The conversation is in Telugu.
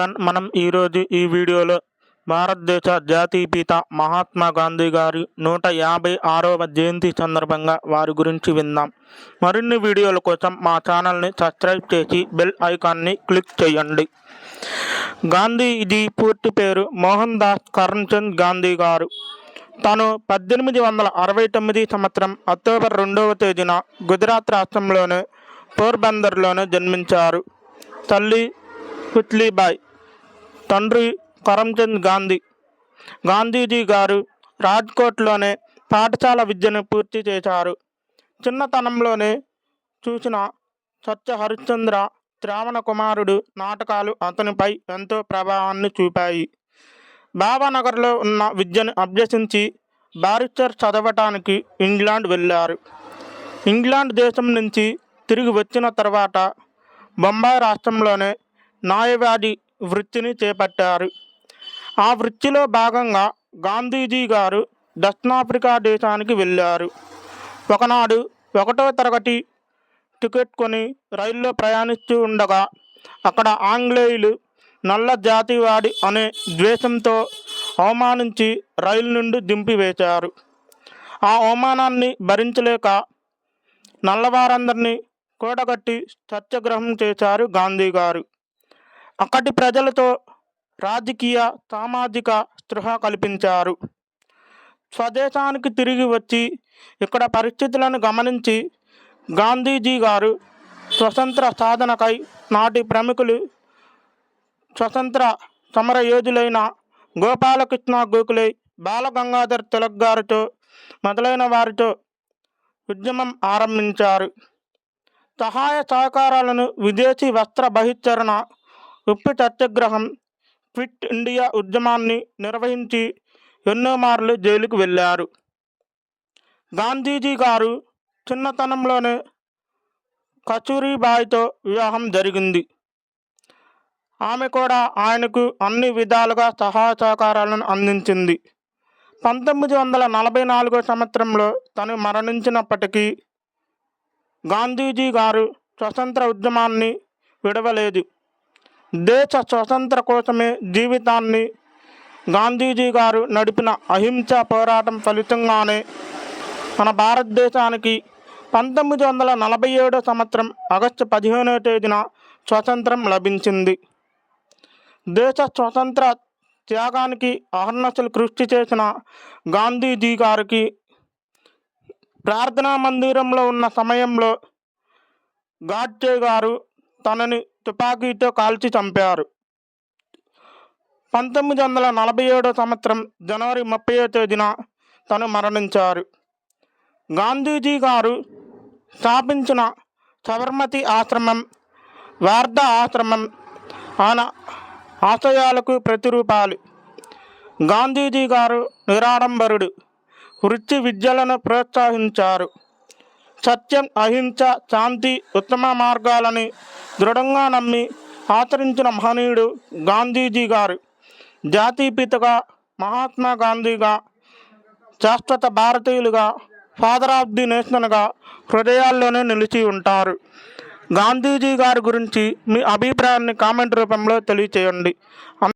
మనం ఈరోజు ఈ వీడియోలో భారతదేశ జాతీయపిత మహాత్మా గాంధీ గారి నూట యాభై ఆరవ జయంతి సందర్భంగా వారి గురించి విందాం. మరిన్ని వీడియోల కోసం మా ఛానల్ని సబ్స్క్రైబ్ చేసి బెల్ ఐకాన్ని క్లిక్ చేయండి. గాంధీజీ పూర్తి పేరు మోహన్ దాస్ కరమ్చంద్ గాంధీ గారు. తాను పద్దెనిమిది వందల అరవై తొమ్మిది సంవత్సరం అక్టోబర్ రెండవ తేదీన గుజరాత్ రాష్ట్రంలోని పోర్బందర్లోనే జన్మించారు. తల్లి పుత్లీబాయ్ తండ్రి కరమ్చంద్ గాంధీ. గాంధీజీ గారు రాజ్కోట్లోనే పాఠశాల విద్యను పూర్తి చేశారు. చిన్నతనంలోనే చూసిన సత్య హరిశ్చంద్ర శ్రావణ కుమారుడు నాటకాలు అతనిపై ఎంతో ప్రభావాన్ని చూపాయి. బాబానగర్లో ఉన్న విద్యను అభ్యసించి బారిస్టర్ చదవటానికి ఇంగ్లాండ్ వెళ్ళారు. ఇంగ్లాండ్ దేశం నుంచి తిరిగి వచ్చిన తర్వాత బొంబాయి రాష్ట్రంలోనే న్యాయవాది వృత్తిని చేపట్టారు. ఆ వృత్తిలో భాగంగా గాంధీజీ గారు దక్షిణాఫ్రికా దేశానికి వెళ్ళారు. ఒకనాడు ఒకటో తరగతి టికెట్ కొని రైల్లో ప్రయాణిస్తూ ఉండగా అక్కడ ఆంగ్లేయులు నల్ల జాతివాడి అనే ద్వేషంతో అవమానించి రైలు నుండి దింపివేశారు ఆ అవమానాన్ని భరించలేక నల్లవారందరినీ కూడగట్టి సత్యాగ్రహం చేశారు గాంధీ గారు. అక్కడి ప్రజలతో రాజకీయ సామాజిక స్పృహ కల్పించారు. స్వదేశానికి తిరిగి వచ్చి ఇక్కడ పరిస్థితులను గమనించి గాంధీజీ గారు స్వతంత్ర సాధనకై నాటి ప్రముఖులు స్వతంత్ర సమరయోధులైన గోపాలకృష్ణ గోఖలే బాలగంగాధర్ తిలక్ గారితో మొదలైన వారితో ఉద్యమం ఆరంభించారు. సహాయ సహకారాలను విదేశీ వస్త్ర బహిష్కరణ ఉప్పు సత్యాగ్రహం క్విట్ ఇండియా ఉద్యమాన్ని నిర్వహించి ఎన్నో మార్లు జైలుకు వెళ్ళారు. గాంధీజీ గారు చిన్నతనంలోనే కచూరిబాయితో వివాహం జరిగింది. ఆమె కూడా ఆయనకు అన్ని విధాలుగా సహాయ సహకారాలను అందించింది. పంతొమ్మిది వందల నలభై నాలుగో సంవత్సరంలో తను మరణించినప్పటికీ గాంధీజీ గారు స్వతంత్ర ఉద్యమాన్ని విడవలేదు. దేశ స్వతంత్ర కోసమే జీవితాన్ని గాంధీజీ గారు నడిపిన అహింస పోరాటం ఫలితంగానే మన భారతదేశానికి పంతొమ్మిది వందల నలభై ఏడో సంవత్సరం ఆగస్టు పదిహేనో తేదీన స్వతంత్రం లభించింది. దేశ స్వతంత్ర త్యాగానికి అహర్నశలు కృషి చేసిన గాంధీజీ గారికి ప్రార్థనా మందిరంలో ఉన్న సమయంలో గాడ్జే గారు తనని తుపాకీతో కాల్చి చంపారు. పంతొమ్మిది వందల నలభై ఏడో సంవత్సరం జనవరి ముప్పై తేదీన తను మరణించారు. గాంధీజీ గారు స్థాపించిన సబర్మతి ఆశ్రమం వార్ధ ఆశ్రమం ఆయన ఆశయాలకు ప్రతిరూపాలు. గాంధీజీ గారు నిరాడంబరుడు వృత్తి విద్యలను ప్రోత్సహించారు. సత్యం అహింస శాంతి ఉత్తమ మార్గాలని దృఢంగా నమ్మి ఆచరించిన మహనీయుడు గాంధీజీ గారు జాతీయపితగా మహాత్మా గాంధీగా శాశ్వత భారతీయులుగా ఫాదర్ ఆఫ్ ది నేషనల్గా హృదయాల్లోనే నిలిచి ఉంటారు. గాంధీజీ గారి గురించి మీ అభిప్రాయాన్ని కామెంట్ రూపంలో తెలియచేయండి.